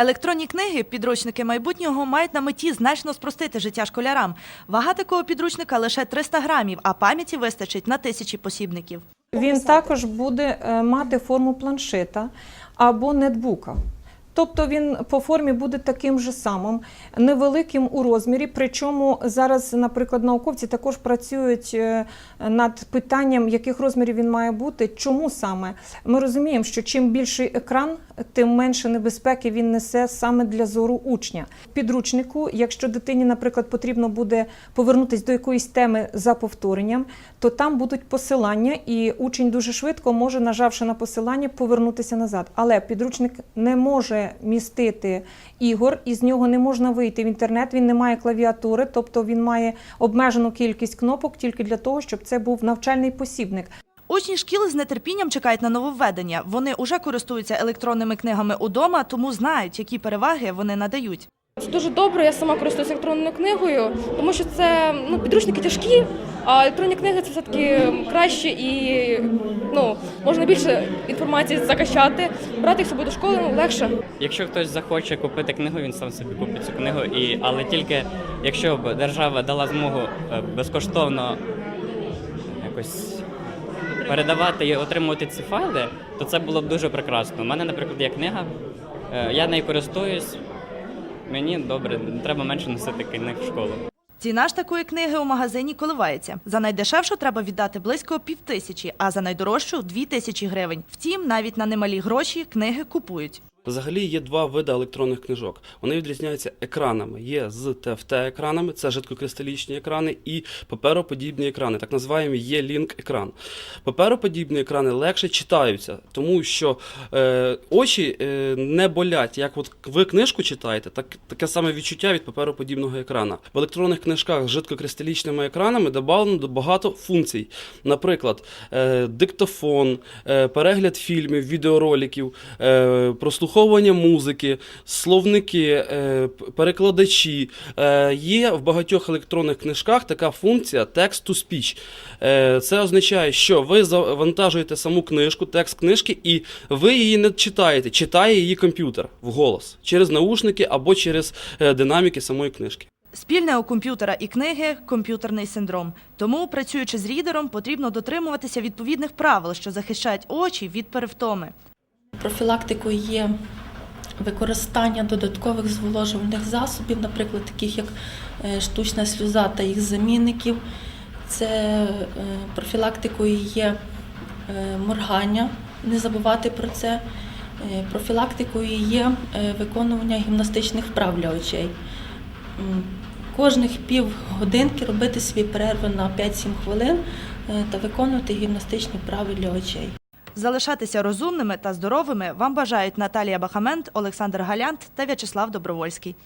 Електронні книги, підручники майбутнього, мають на меті значно спростити життя школярам. Вага такого підручника лише 300 грамів, а пам'яті вистачить на тисячі посібників. Він також буде е, мати форму планшета або нетбука. Тобто він по формі буде таким же самим, невеликим у розмірі. Причому зараз, наприклад, науковці також працюють е, над питанням, яких розмірів він має бути. Чому саме? Ми розуміємо, що чим більший екран, тим менше небезпеки він несе саме для зору учня. Підручнику, якщо дитині, наприклад, потрібно буде повернутися до якоїсь теми за повторенням, то там будуть посилання, і учень дуже швидко може, нажавши на посилання, повернутися назад. Але підручник не може містити ігор, і з нього не можна вийти в інтернет. Він не має клавіатури, тобто він має обмежену кількість кнопок тільки для того, щоб це був навчальний посібник. Учні шкіл з нетерпінням чекають на нововведення. Вони уже користуються електронними книгами удома, тому знають, які переваги вони надають. Це дуже добре. Я сама користуюся електронною книгою, тому що це ну підручники тяжкі, а електронні книги це все таки краще і ну можна більше інформації закачати. Брати їх собою до школи ну, легше. Якщо хтось захоче купити книгу, він сам собі купить цю книгу. І, але тільки якщо б держава дала змогу е, безкоштовно якось передавати і отримувати ці файли, то це було б дуже прекрасно. У мене, наприклад, є книга, е, я нею користуюсь. Мені добре, треба менше носити книг в школу. Ціна ж такої книги у магазині коливається. За найдешевшу треба віддати близько півтисячі, а за найдорожчу дві тисячі гривень. Втім, навіть на немалі гроші книги купують. Взагалі є два види електронних книжок. Вони відрізняються екранами. Є з TFT-екранами, це жидкокристалічні екрани, і папероподібні екрани, так називаємо є лінк екран. Папероподібні екрани легше читаються, тому що е, очі е, не болять. Як от ви книжку читаєте, так таке саме відчуття від папероподібного екрана. В електронних книжках з жидкокристалічними екранами додано багато функцій. Наприклад, е, диктофон, е, перегляд фільмів, відеороликів, е, прослуховування музики, словники, е, перекладачі. Е, Є в багатьох електронних книжках така функція text-to-speech. Е, Це означає, що ви завантажуєте саму книжку, текст книжки, і ви її не читаєте, читає її комп'ютер вголос через наушники або через динаміки самої книжки. Спільне у комп'ютера і книги комп'ютерний синдром. Тому, працюючи з рідером, потрібно дотримуватися відповідних правил, що захищають очі від перевтоми. Профілактикою є використання додаткових зволожувальних засобів, наприклад, таких як е, штучна сльоза та їх замінників. Це е, профілактикою є е, моргання, не забувати про це. Профілактикою є виконування гімнастичних вправ для очей. Кожних півгодинки робити свої перерви на 5-7 хвилин та виконувати гімнастичні вправи для очей. Залишатися розумними та здоровими вам бажають Наталія Бахамент, Олександр Галянт та В'ячеслав Добровольський.